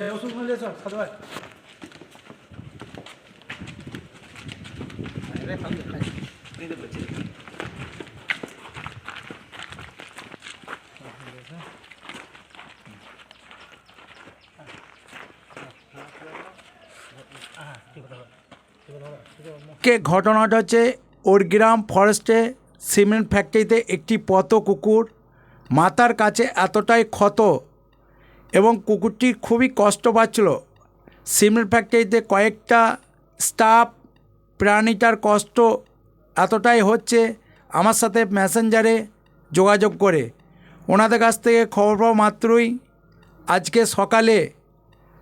ওষুধ নিয়ে এসো খাওয়া কে ঘটনাটা হচ্ছে ওরগ্রাম ফরেস্টে সিমেন্ট ফ্যাক্টরিতে একটি পত কুকুর মাথার কাছে এতটাই ক্ষত এবং কুকুরটি খুবই কষ্ট পাচ্ছিল। সিমেন্ট ফ্যাক্টরিতে কয়েকটা স্টাফ প্রাণীটার কষ্ট এতটাই হচ্ছে, আমার সাথে মেসেঞ্জারে যোগাযোগ করে। ওনাদের কাছ থেকে খবর পাওয়া মাত্রই আজকে সকালে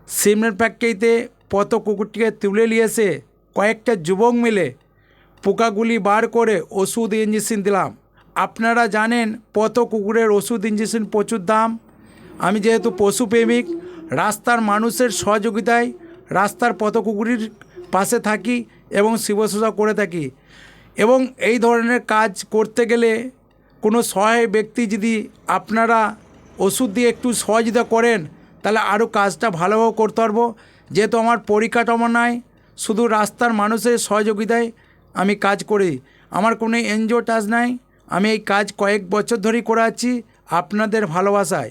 সিমেন্ট ফ্যাক্টরিতে পত কুকুরটিকে তুলে নিয়ে এসে কয়েকটা যুবক মিলে পোকাগুলি বার করে ওষুধ ইঞ্জেকশন দিলাম। আপনারা জানেন পত কুকুরের ওষুধ ইঞ্জেকশন প্রচুর দাম। আমি যেহেতু পশুপ্রেমিক, রাস্তার মানুষের সহযোগিতায় রাস্তার পত কুকুরের পাশে থাকি এবং শিবসেবা করে থাকি এবং এই ধরনের কাজ করতে গেলে কোনো সহায় ব্যক্তি যদি আপনারা ওষুধ দিয়ে একটু সহযোগিতা করেন, তাহলে আরও কাজটা ভালোভাবে করতে পারব। যেহেতু আমার পরিকাঠামো নাই, শুধু রাস্তার মানুষের সহযোগিতায় আমি কাজ করি। আমার কোনো এনজিও টাচ নাই, আমি এই কাজ কয়েক বছর ধরেই করে আছি আপনাদের ভালোবাসায়।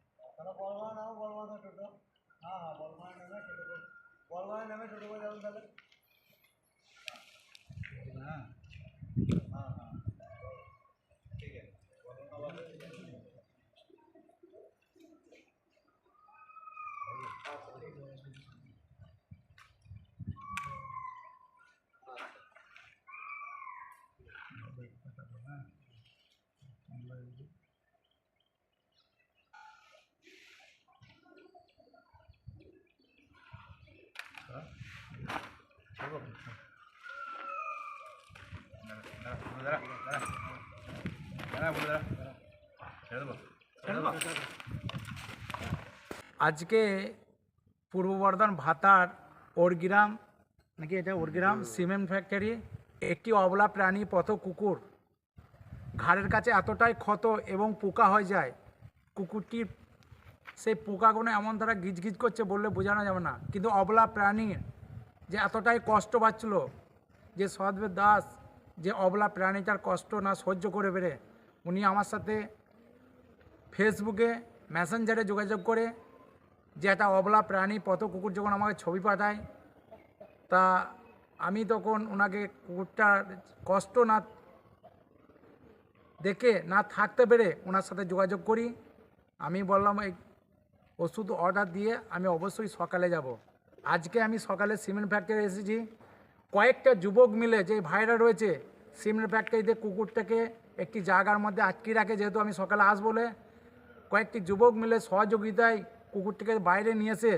আজকে পূর্ব বর্ধমান ভাতার ওরগ্রাম, নাকি এটা ওরগ্রাম সিমেন্ট ফ্যাক্টরি, একটি অবলা প্রাণী পথ কুকুর। ঘাড়ের কাছে এতটাই ক্ষত এবং পোকা হয়ে যায় কুকুরটির সেই পোকাগুলো এমন তারা গিজগিজ করছে বললে বোঝানো যাবে না। কিন্তু অবলা প্রাণীর যে এতটাই কষ্ট পাচ্ছিল, যে সদবের দাস, যে অবলা প্রাণীটার কষ্ট না সহ্য করে বেড়ে উনি আমার সাথে ফেসবুকে মেসেঞ্জারে যোগাযোগ করে যে একটা অবলা প্রাণী পত কুকুর যখন আমাকে ছবি পাঠায়, তা আমি তখন ওনাকে কুকুরটার কষ্ট না দেখে না থাকতে পেরে ওনার সাথে যোগাযোগ করি। আমি বললাম, এই ওষুধ অর্ডার দিয়ে আমি অবশ্যই সকালে যাব। আজকে আমি সকালে সিমেন্ট ফ্যাক্টরি এসেছি। কয়েকটা যুবক মিলে, যে ভাইরা রয়েছে, সিমেন্ট ফ্যাক্টরিতে কুকুরটাকে একটি জায়গার মধ্যে আটকে রাখে, যেহেতু আমি সকালে আসব বলে। কয়েকটি যুবক মিলে সহযোগিতায় কুকুরটিকে বাইরে নিয়ে এসে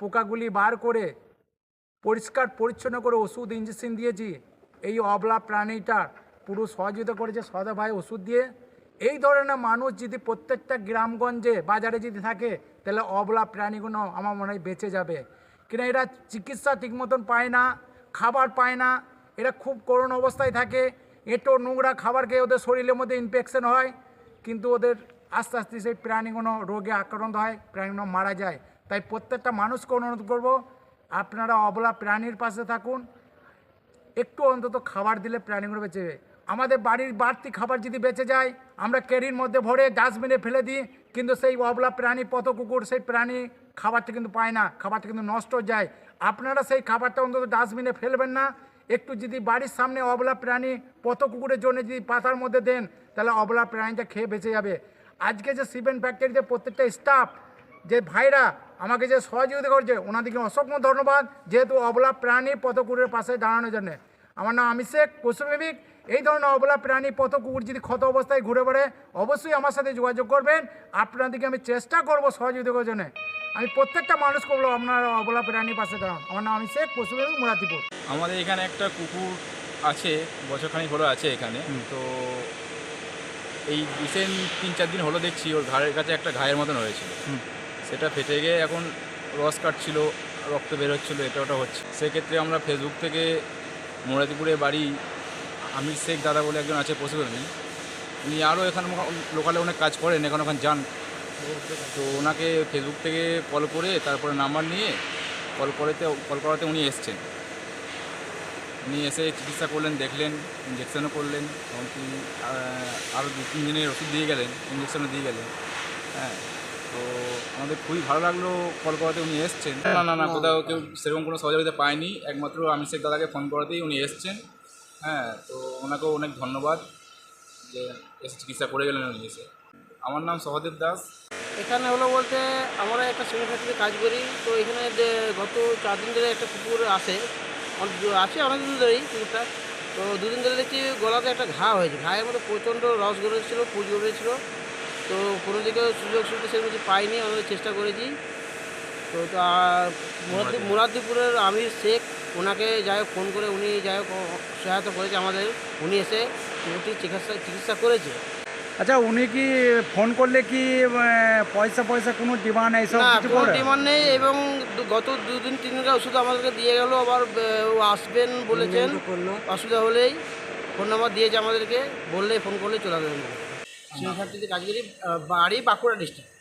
পোকাগুলি বার করে পরিষ্কার, পরিচ্ছন্ন করে ওষুধ ইঞ্জেকশন দিয়েছি। এই অবলা প্রাণীটা পুরো সহযোগিতা করেছে সদা ভাই ওষুধ দিয়ে। এই ধরনের মানুষ যদি প্রত্যেকটা গ্রামগঞ্জে বাজারে যদি থাকে, তাহলে অবলা প্রাণীগুলো আমার মনে হয় বেঁচে যাবে। কিনা এরা চিকিৎসা ঠিক মতন পায় না, খাবার পায় না, এরা খুব করুণ অবস্থায় থাকে, এঁটো নোংরা খাবার খেয়ে ওদের শরীরের মধ্যে ইনফেকশন হয়, কিন্তু ওদের আস্তে আস্তে সেই প্রাণীগুলো রোগে আক্রান্ত হয়, প্রাণীগুলো মারা যায়। তাই প্রত্যেকটা মানুষকে অনুরোধ করব, আপনারা অবলা প্রাণীর পাশে থাকুন, একটু অন্তত খাবার দিলে প্রাণীগুলো বেঁচে যাবে আমাদের বাড়ির বাড়তি খাবার যদি বেঁচে যায়, আমরা ক্যারির মধ্যে ভরে ডাস্টবিনে ফেলে দিই, কিন্তু সেই অবলা প্রাণী পথ কুকুর সেই প্রাণী খাবারটা কিন্তু পায় না, খাবারটা কিন্তু নষ্ট যায়। আপনারা সেই খাবারটা অন্তত ডাস্টবিনে ফেলবেন না। একটু যদি বাড়ির সামনে অবলা প্রাণী, পথ কুকুরের জন্য যদি পাতার মধ্যে দেন, তাহলে অবলা প্রাণীটা খেয়ে বেঁচে যাবে। আজকে যে সিমেন্ট ফ্যাক্টরিতে প্রত্যেকটা স্টাফ যে ভাইরা আমাকে যে সহযোগিতা করছে, ওনাদেরকে অসংখ্য ধন্যবাদ, যেহেতু অবলা প্রাণী পত কুকুরের পাশে দাঁড়ানোর জন্য। আমার নাম অভিষেক পশুপ্রেমিক এই ধরনের অবলা প্রাণী, পথ কুকুর যদি ক্ষত অবস্থায় ঘুরে বেড়ে অবশ্যই আমার সাথে যোগাযোগ করবেন। আপনাদেরকে আমি চেষ্টা করব সহযোগিতা করার জন্য। আমি প্রত্যেকটা মানুষ বলব আপনার অবলা প্রাণী পাশে দাঁড়ান। আমার নাম আমি শেখ পশ্চিমবঙ্গ মুরাতিপুর আমাদের এখানে একটা কুকুর আছে বছরখানিক হলো আছে এখানে। তো এই রিসেন্ট তিন চার দিন হলো দেখছি ওর ঘাড়ের কাছে একটা ঘায়ের মতন হয়েছিল সেটা ফেটে গিয়ে এখন রস কাটছিল রক্ত বের হচ্ছিল এটা ওটা হচ্ছে। সেক্ষেত্রে আমরা ফেসবুক থেকে মোরাদিপুরে বাড়ি আমির শেখ দাদা বলে একজন আছে পশুপ্রেমী উনি। আরও এখানে লোকালে অনেক কাজ করেন এখন ওখানে যান। তো ওনাকে ফেসবুক থেকে কল করে তারপরে নাম্বার নিয়ে কল করাতে কল করাতে উনি এসছেন। উনি এসে চিকিৎসা করলেন, দেখলেন ইঞ্জেকশনও করলেন, এমনকি আরও দু তিন দিনের ওষুধ দিয়ে গেলেন ইঞ্জেকশনও দিয়ে গেলেন। হ্যাঁ তো আমাদের খুবই ভালো লাগল কল করাতে উনি এসছেন। না না না, কোথাও কেউ সেরকম কোনো সহযোগিতা পায়নি। একমাত্র আমি শেখ দাদাকে ফোন করাতেই উনি এসছেন। হ্যাঁ তো ওনাকেও অনেক ধন্যবাদ যে এসে চিকিৎসা করে গেলেন উনি এসে। আমার নাম সহদেব দাস। এখানে হলো বলতে আমরা একটা সিমেন্ট ফ্যাক্টরিতে কাজ করি। তো এখানে যে- গত চার দিন ধরে একটা কুকুর আসে আছে অনেক দিন ধরেই কুকুরটা তো দুদিন ধরে দেখছি গলাতে একটা ঘা হয়েছে। ঘায়ের মধ্যে প্রচণ্ড রস গড়েছিল, পুজ গড়েছিল। তো কোনো দিকে সুযোগ সুবিধা সেরকম কিছু পাইনি আমাদের চেষ্টা করেছি। তো মুরাদি- মুরাদিপুরের আমির শেখ, ওনাকে যাই হোক ফোন করে উনি যাই হোক সহায়তা করেছে আমাদের। উনি এসে কুকুরটির চিকিৎসা চিকিৎসা করেছে। আচ্ছা উনি কি ফোন করলে কি পয়সা পয়সা কোনো ডিমান্ড এইসব কিছু কোনো করে? ডিমান্ড নেই এবং দু- গত দুদিন তিন দিন ওষুধ আমাদেরকে দিয়ে গেল আবার ও আসবেন বলেছেন। অসুবিধা হলেই ফোন নাম্বার দিয়েছে আমাদেরকে বললেই ফোন করলে চলে আসবেন সেই ফ্যাক্টরিতে কাজ করি বাড়ি বাঁকুড়া ডিস্ট্রিক্ট